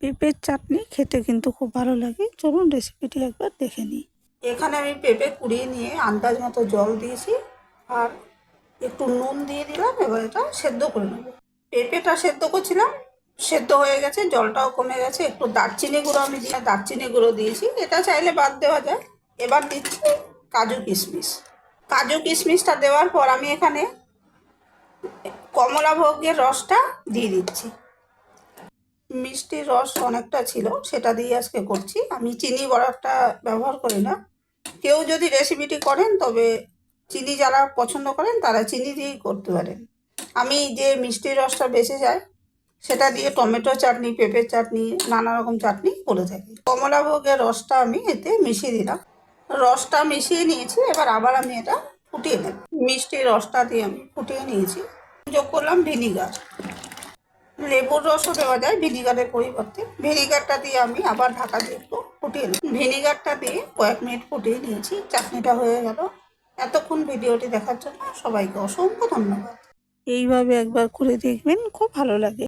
পেঁপের চাটনি খেতে কিন্তু খুব ভালো লাগে। চলুন রেসিপিটি একবার দেখে নিই। এখানে আমি পেঁপে কুড়িয়ে নিয়ে আন্দাজ মতো জল দিয়েছি আর একটু নুন দিয়ে দিলাম এবার এটা সেদ্ধ করে নেব। পেঁপেটা সেদ্ধ করছিলাম, সেদ্ধ হয়ে গেছে, জলটাও কমে গেছে। একটু দারচিনি গুঁড়ো আমি দিয়ে, দারচিনি গুঁড়ো দিয়েছি। এটা চাইলে বাদ দেওয়া যায়। এবার দিচ্ছি কাজু কিশমিশ। কাজু কিশমিশটা দেওয়ার পর আমি এখানে কমলা ভোগের রসটা দিয়ে দিচ্ছি। মিষ্টির রস অনেকটা ছিল, সেটা দিয়ে আজকে করছি। আমি চিনি বড়াটা ব্যবহার করি না। কেউ যদি রেসিপিটি করেন, তবে চিনি যারা পছন্দ করেন, তারা চিনি দিয়েই করতে পারেন। আমি যে মিষ্টির রসটা বেঁচে যায় সেটা দিয়ে টমেটো চাটনি, পেঁপের চাটনি, নানা রকম চাটনি করে থাকি। কমলা ভোগের রসটা আমি এতে মিশিয়ে দিলাম। রসটা মিশিয়ে নিয়েছি, এবার আবার আমি এটা ফুটিয়ে নেব। মিষ্টির রসটা দিয়ে আমি ফুটিয়ে নিয়েছি। যোগ করলাম ভিনিগার। লেবুর রসও দেওয়া যায় ভিনিগারের পরিবর্তে। ভিনিগারটা দিয়ে আমি আবার ঢাকা দিয়ে একটু ফুটিয়ে নিই। ভিনিগারটা দিয়ে কয়েক মিনিট ফুটিয়ে নিয়েছি, চাটনিটা হয়ে গেল। এতক্ষণ ভিডিওটি দেখার জন্য সবাইকে অসংখ্য ধন্যবাদ। এইভাবে একবার করে দেখবেন, খুব ভালো লাগে।